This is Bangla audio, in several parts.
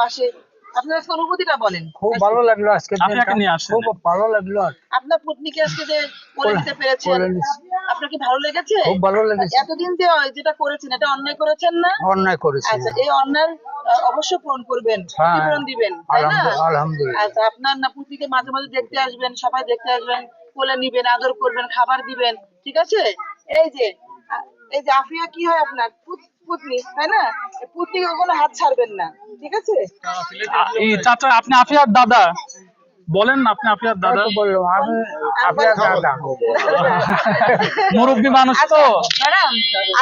পাশে। আপনার আজকে অনুভূতিটা বলেন। খুব ভালো লাগল আজকে আপনাকে নিয়ে আসছেন। খুব ভালো লাগল। আপনার পত্নীকে আজকে যে কোলে নিতে পেরেছেন আপনার কি ভালো লেগেছে? খুব ভালো লেগেছে। এতদিন যে যেটা করেছেন এটা অন্যায় করেছেন না? অন্যায় করেছি। আচ্ছা এই অন্যায় আহ, অবশ্যই পূরণ করবেন। হ্যাঁ। ক্ষতিপূরণ দিবেন তাই না? আলহামদুলিল্লাহ আচ্ছা আপনার না পুত্রীকে মাঝে মাঝে দেখতে আসবেন সবাই দেখতে আসবেন কোলে নিবেন আদর করবেন খাবার দিবেন ঠিক আছে? এই যে এই যে আফিয়া কি হয় আপনার? পুত- পুতনি তাই না? পুতনিকে কখনো হাত ছাড়বেন না। ঠিক আছে? এই চাচা আপনি আফিয়ার দাদা। বলেন আপনি আফিয়ার দাদা। তো বললাম আমি আপনার দাদা। মুরব্বী মানুষ তো। ম্যাডাম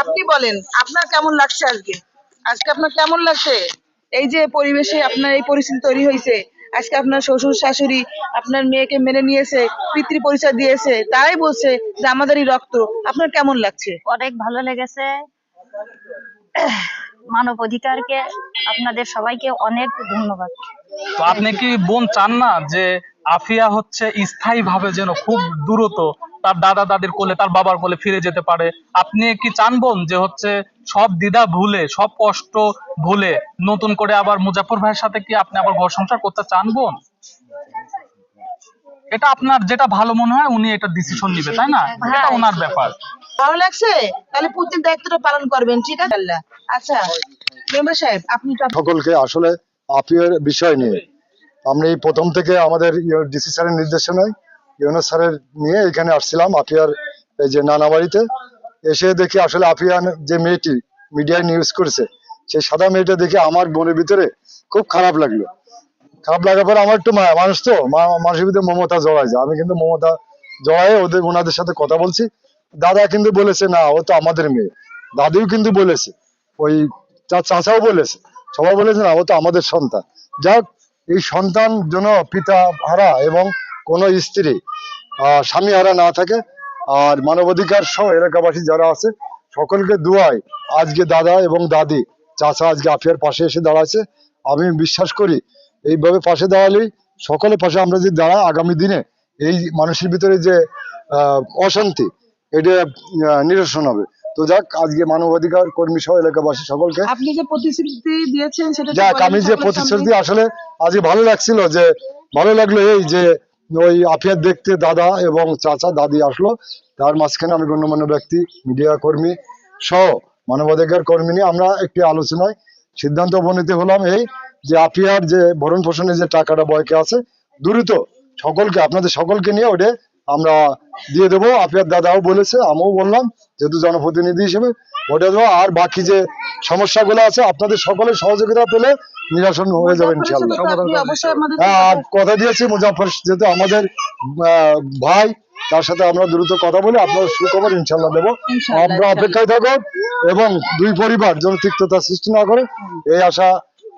আপনি বলেন আপনার কেমন লাগছে আজকে? আজকে আপনার কেমন লাগছে? এই যে পরিবেশে আপনার এই পরিস্থিতি তৈরি হয়েছে আজকে আপনার শ্বশুর শাশুড়ি আপনার মেয়েকে মেনে নিয়েছে পিতৃ পরিচয় দিয়েছে তারাই বলছে যে আমাদেরই রক্ত। আপনার কেমন লাগছে? অনেক ভালো লেগেছে। মানব অধিকারকে আপনাদের সবাইকে অনেক ধন্যবাদ। তো আপনি কি বোন চান না যে আফিয়া হচ্ছে স্থায়ী ভাবে যেন খুব দ্রুত তার দাদা দাদির কোলে তার বাবার কোলে ফিরে যেতে পারে? আপনি কি চান বোন যে হচ্ছে সব দ্বিধা ভুলে সব কষ্ট ভুলে নতুন করে আবার মুজাফর ভাইয়ের সাথে কি আপনি আবার ঘর সংসার করতে চান বোন? এটা আপনার যেটা ভালো মনে হয় উনি এটা ডিসিশন নিবে তাই না? এটা ওনার ব্যাপার। ভালো লাগছে? তাহলে পুতির দায়িত্বটা পালন করবেন, ঠিক আছে? আচ্ছা মেম্বার সাহেব, আপনি সকলকে আসলে আপিওর বিষয় নিয়ে। এই প্রথম থেকে আমাদের ডিসি স্যারের নির্দেশনায় ইউনো স্যারের নিয়ে এখানে আসছিলাম আপিয়ার এই যে নানা বাড়িতে এসে দেখি আসলে আপিয়ার যে মেয়েটি মিডিয়ায় নিউজ করেছে, সেই সাদা মেয়েটা দেখে আমার মনের ভিতরে খুব খারাপ লাগল। খারাপ লাগার পর আমার একটু মানুষ তো মানুষের ভিতরে মমতা জড়ায় যায়। আমি কিন্তু মমতা জড়ায় ওদের ওনাদের সাথে কথা বলছি। দাদা কিন্তু বলেছে না ও তো আমাদের মেয়ে। দাদিও কিন্তু বলেছে ওই চা- চাচাও বলেছে। সবাই বলেছে না ও তো আমাদের সন্তান। যাক এই সন্তান যেন পিতা হারা এবং কোন স্ত্রী স্বামী হারা না থাকে আর মানবাধিকার সহ এলাকাবাসী যারা আছে সকলকে দুয়ায় আজকে দাদা এবং দাদি চাচা আজকে আফিয়ার পাশে এসে দাঁড়াচ্ছে আমি বিশ্বাস করি এইভাবে পাশে দাঁড়ালেই সকলের পাশে আমরা যদি দাঁড়াই আগামী দিনে এই মানুষের ভিতরে যে আহ, অশান্তি এটা নিরসন হবে। তো যাক আজকে মানবাধিকার কর্মী সহ এলাকাবাসী সকলকে আপনি যে প্রতিশ্রুতি দিয়েছেন সেটা যাক আমি যে প্রতিশ্রুতি আসলে আজকে ভালো লাগছিল যে ভালো লাগল এই যে ওই আফিয়ার দেখতে দাদা এবং চাচা দাদি আসলো। তার মাঝখানে আমি গণ্যমান্য ব্যক্তি মিডিয়া কর্মী সহ মানবাধিকার কর্মী নিয়ে আমরা একটি আলোচনায় সিদ্ধান্ত উপনীত হলাম এই যে আফিয়ার যে ভরণ পোষণের যে টাকাটা বয়কে আছে দ্রুত সকলকে আপনাদের সকলকে নিয়ে ওটা আমরা দিয়ে দেবো আফিয়ার দাদাও বলেছে আমিও বললাম যেহেতু জনপ্রতিনিধি হিসেবে ওটা দেবো আর বাকি যে সমস্যাগুলো আছে আপনাদের সকলের সহযোগিতা পেলে নিরসন হয়ে যাবে ইনশাল্লাহ হ্যাঁ আর কথা দিয়েছি মুজাফর যেহেতু আমাদের ভাই তার সাথে আমরা দ্রুত কথা বলে আপনার সুখবর ইনশাল্লাহ দেবো। আমরা অপেক্ষায় থাকো এবং দুই পরিবার যেন তিক্ততা সৃষ্টি না করে এই আশা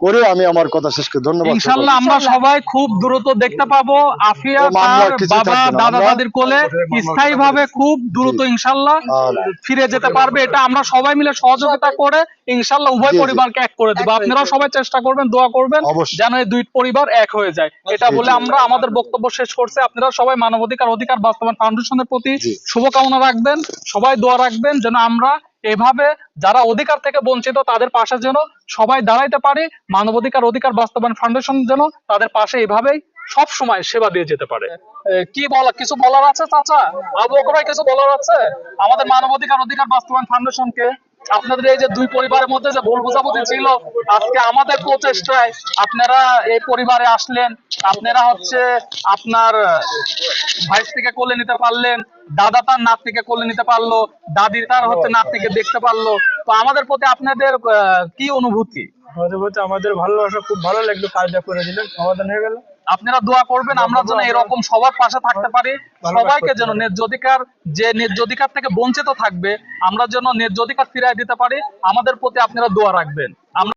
করে আমি আমার কথা শেষ করি ধন্যবাদ ইনশাল্লাহ আমরা সবাই খুব দ্রুত দেখতে পাবো। আফিয়া তার বাবা দাদা দাদির কোলে স্থায়ী ভাবে খুব দ্রুত ইনশাল্লাহ ফিরে যেতে পারবে। এটা আমরা সবাই মিলে সহযোগিতা করে ইনশাল্লাহ উভয়। পরিবারকে এক করে দেবো। আপনারাও সবাই চেষ্টা করবেন দোয়া করবেন যেন এই দুই পরিবার এক হয়ে যায়। এটা বলে আমরা আমাদের বক্তব্য শেষ করছি। আপনারা সবাই মানবাধিকার অধিকার বাস্তবায়ন ফাউন্ডেশনের প্রতি। শুভকামনা রাখবেন। সবাই দোয়া রাখবেন যেন আমরা এভাবে যারা অধিকার থেকে বঞ্চিত তাদের পাশে যেন সবাই দাঁড়াইতে পারে, মানবাধিকার অধিকার বাস্তবায়ন ফাউন্ডেশন যেন তাদের পাশে এভাবেই সব সময় সেবা দিয়ে যেতে পারে। কি বলা, কিছু বলার আছে চাচা? আবু কিছু বলার আছে? আমাদের মানবাধিকার অধিকার বাস্তবায়ন ফাউন্ডেশনকে আপনাদের এই যে দুই পরিবারের মধ্যে যে ভুল বোঝাবুঝি ছিল, আজকে আমাদের প্রচেষ্টায় আপনারা এই পরিবারে আসলেন। আপনারা হচ্ছে আপনার ভাই থেকে কোলে নিতে পারলেন, দাদা তার নাতনিকে কোলে নিতে পারল, দাদি তার হচ্ছে নাতনিকে দেখতে পারল। তো আমাদের প্রতি আপনাদের কি অনুভূতি? আমাদের আমাদের ভালোবাসা খুব ভালো লাগল, কাজটা করে দিলেন, সমাধান হয়ে গেল। আপনারা দোয়া করবেন আমরা যেন এরকম সবার পাশে থাকতে পারি। সবাইকে যেন ন্যায্য অধিকার যে ন্যায্য অধিকার থেকে বঞ্চিত থাকবে আমরা যেন ন্যায্য অধিকার ফিরিয়ে দিতে পারি আমাদের প্রতি আপনারা দোয়া রাখবেন।